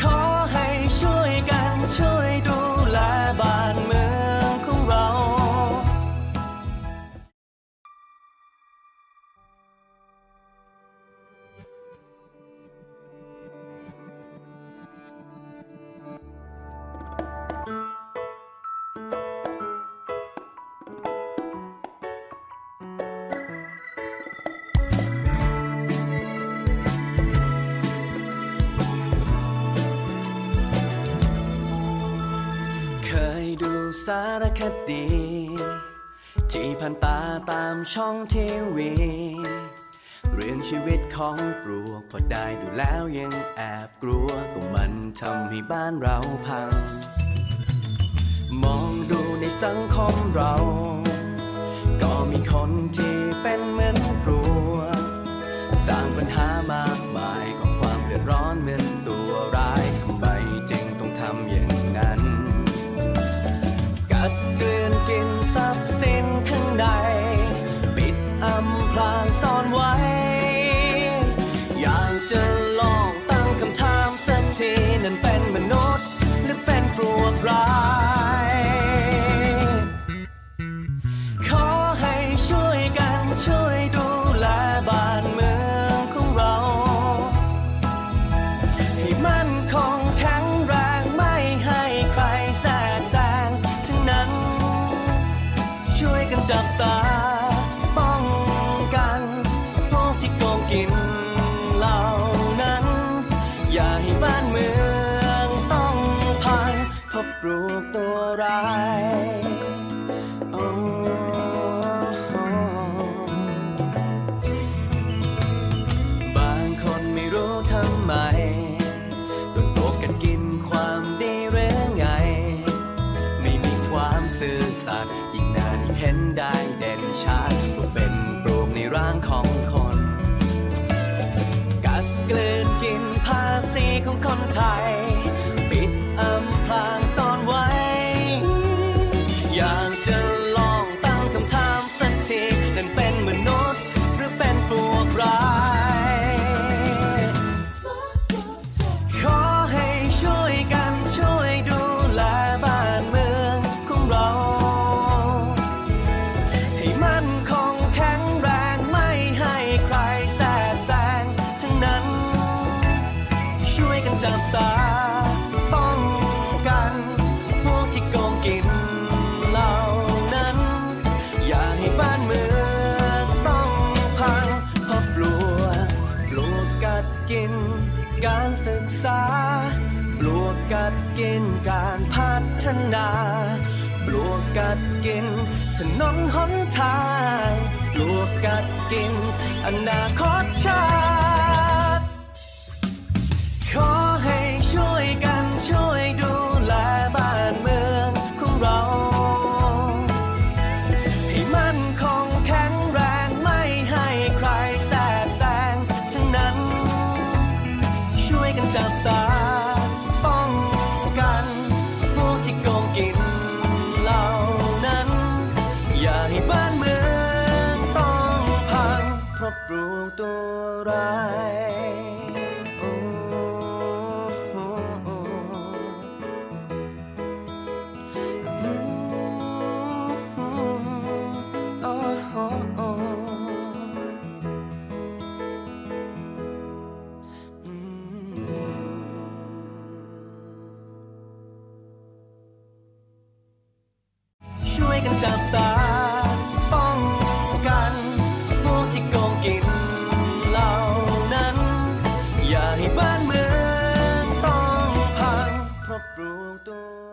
ข สารคดี ที่ผ่านตาตามช่องทีวี เรื่องชีวิตของปลวกพอได้ดูแล้วยังแอบกลัว ก็มันทำให้บ้านเราพัง มองดูในสังคมเรา ก็มีคนที่เป็นเหมือนปลวกสร้างปัญหา จะลองตั้งคำถามสักทีนั่นเป็นมนุษย์ หรือเป็นปลวกร้ายขอให้ช่วยกันช่วยดูแลบ้านเมืองของเรา ให้มันคงแข็งแรงไม่ให้ใครแทรกแซงทั้งนั้น ช่วยกันจับตา เมืองต้องพังเพราะปลูกตัวร้ายโอ้บางคนไม่รู้ทำไมโดนโกกันกินความดีหรือไง ไม่มีความซื่อสัตย์ยิ่งนานยิ่งเห็นได้เด่นชัดว่าเป็นปลูกในร่างของ จับตา ป้องกัน พวกที่โกงกินเหล่านั้น อย่าให้บ้านเมืองต้องพังเพราะปลวกปลวกกัดกิน การศึกษา ปลวกกัดกินการพัฒนาปลวกกัดกินถนนหนทางปลวกกัดกิน อนาคตชาติ ตัวร้ายโอ้โอ้โอ้โอ้โอ้ช่วยกันจับตาา